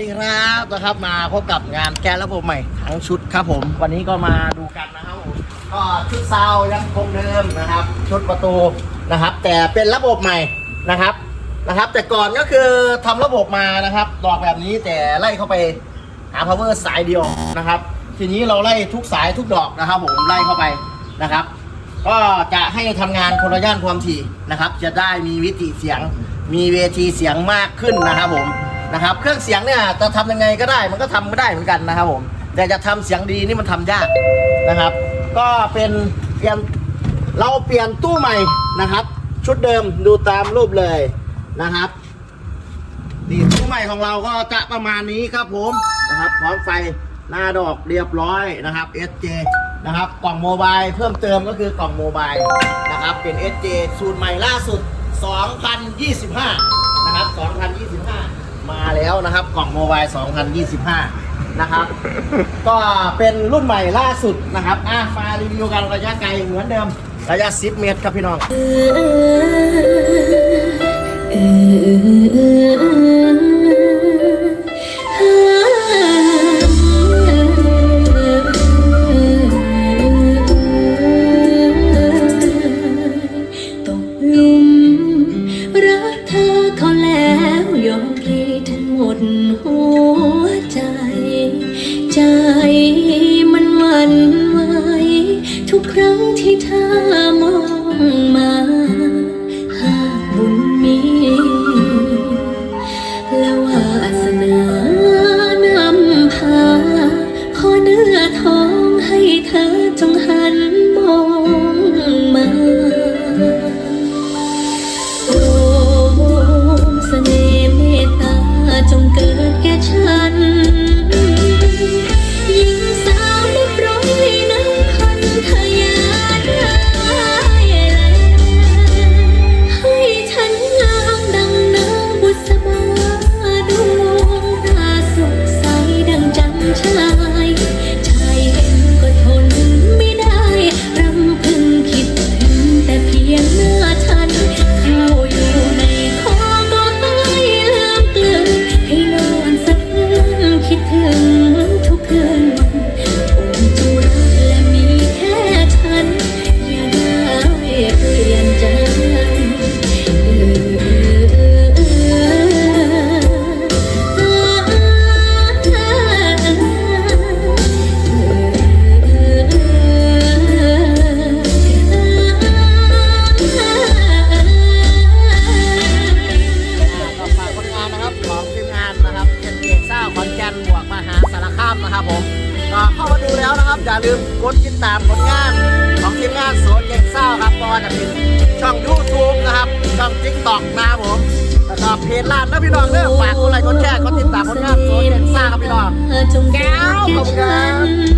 ดีครับนะครับ มาพบกับงานแกนระบบใหม่ทั้งชุดครับผม วันนี้ก็มาดูกันนะครับผมก็ชุดซาวยังคงเดิมนะครับ ชุดประตูนะครับ แต่เป็นระบบใหม่นะครับนะครับ แต่ก่อนก็คือทำระบบมานะครับดอกแบบนี้แต่ไล่เข้าไปหา power สายเดียวนะครับ ทีนี้เราไล่ทุกสายทุกดอกนะครับ ผมไล่เข้าไปนะครับ ก็จะให้ทำงานคนละย่านความถี่นะครับ จะได้มีวิธีเสียงมีเวทีเสียงมากขึ้นนะครับผม นะครับ เครื่องเสียงเนี่ยจะทำยังไงก็ได้ มันก็ทำไม่ได้เหมือนกันนะครับผมแต่จะทำเสียงดีนี่มันทำยากนะครับ ก็เป็นเปลี่ยนเราเปลี่ยนตู้ใหม่นะครับ ชุดเดิมดูตามรูปเลยนะครับนี่ตู้ใหม่ของเราก็จะประมาณนี้ครับผมนะครับพร้อมไฟหน้าดอกเรียบร้อยนะครับ SJ นะครับกล่องโมบายเพิ่มเติมก็คือกล่องโมบายนะครับเป็น SJ สูตรใหม่ล่าสุด 2025 นะครับ 2025 มาแล้วนะครับ กล่องโมบาย 2025 นะครับ ก็เป็นรุ่นใหม่ล่าสุดนะครับอะมารีวิวกันระยะไกลเหมือนเดิม ระยะ 10 เมตรครับพี่น้อง ตกหลุมรักเธอเขาแล้วยอมพลีทั้ง ห นะครับผมก็เข้ามาดูแล้วนะครับ อย่าลืมกดติดตามผลงานของทีมงานสวนเก่งเศร้าครับก็จะเป็นช่องยูทูบนะครับ ช่องทิกตอกนะครับผมแล้วก็เพจร้านนะพี่น้องเด้อฝากอะไรค์กดแชร์กดติดตามผลงานสวนเก่งเศร้าครับพี่น้องแก้วขอบคุณครับ